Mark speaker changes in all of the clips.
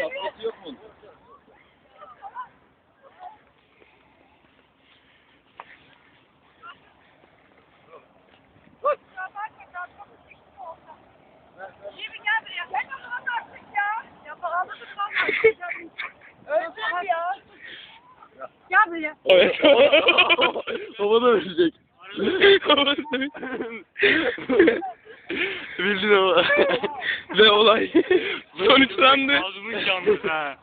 Speaker 1: Tatlısı yok mu?
Speaker 2: Buraya.
Speaker 3: Evet. Baba da ölecek. Baba da Bildin ama. Ve olay sonuçlandı.
Speaker 4: Ağzımın yandı ha.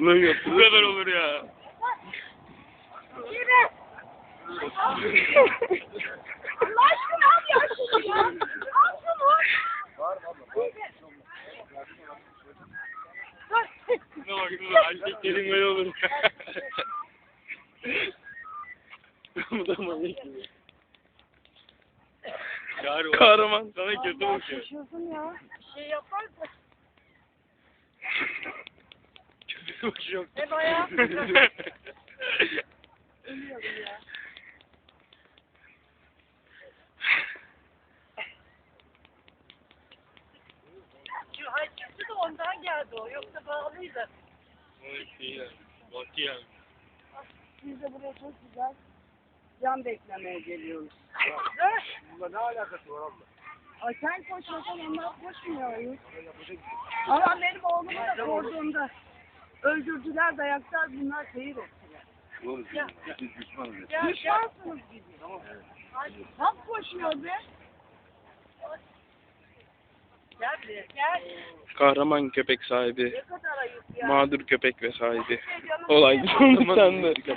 Speaker 3: Lan yaptı.
Speaker 4: Bu kadar olur ya.
Speaker 2: Yine. Allah aşkına al ya şunu ya. Al şunu.
Speaker 4: Ne bak dur erkeklerin böyle olur.
Speaker 3: Bu da manyak gibi. Kahraman.
Speaker 4: Sana kötü bakıyor.
Speaker 2: Şaşırdın ya. Bir şey yaparsa.
Speaker 4: Kötü bakıyor.
Speaker 2: Ne bayağı. Şu haykırtı da ondan geldi o. Yoksa bağlıydı.
Speaker 4: Oy şey ya. Batı yani.
Speaker 2: Biz de buraya çok güzel can beklemeye geliyoruz.
Speaker 1: Bununla ne alakası var abla?
Speaker 2: Ay sen koşmasan onlar koşmuyor. Ama benim oğlumu da sorduğumda öldürdüler dayaklar bunlar seyir ettiler.
Speaker 1: Doğru.
Speaker 2: Ya.
Speaker 1: Biz düşmanız.
Speaker 2: Ya Düşmansınız bizi. Ay, Tam koşuyor be. Gel buraya gel.
Speaker 3: Kahraman köpek sahibi.
Speaker 2: Ne kadar ayıp ya.
Speaker 3: Mağdur köpek ve sahibi.
Speaker 2: Bir de canım
Speaker 3: Olay
Speaker 2: şey var.
Speaker 3: sonuçlandı.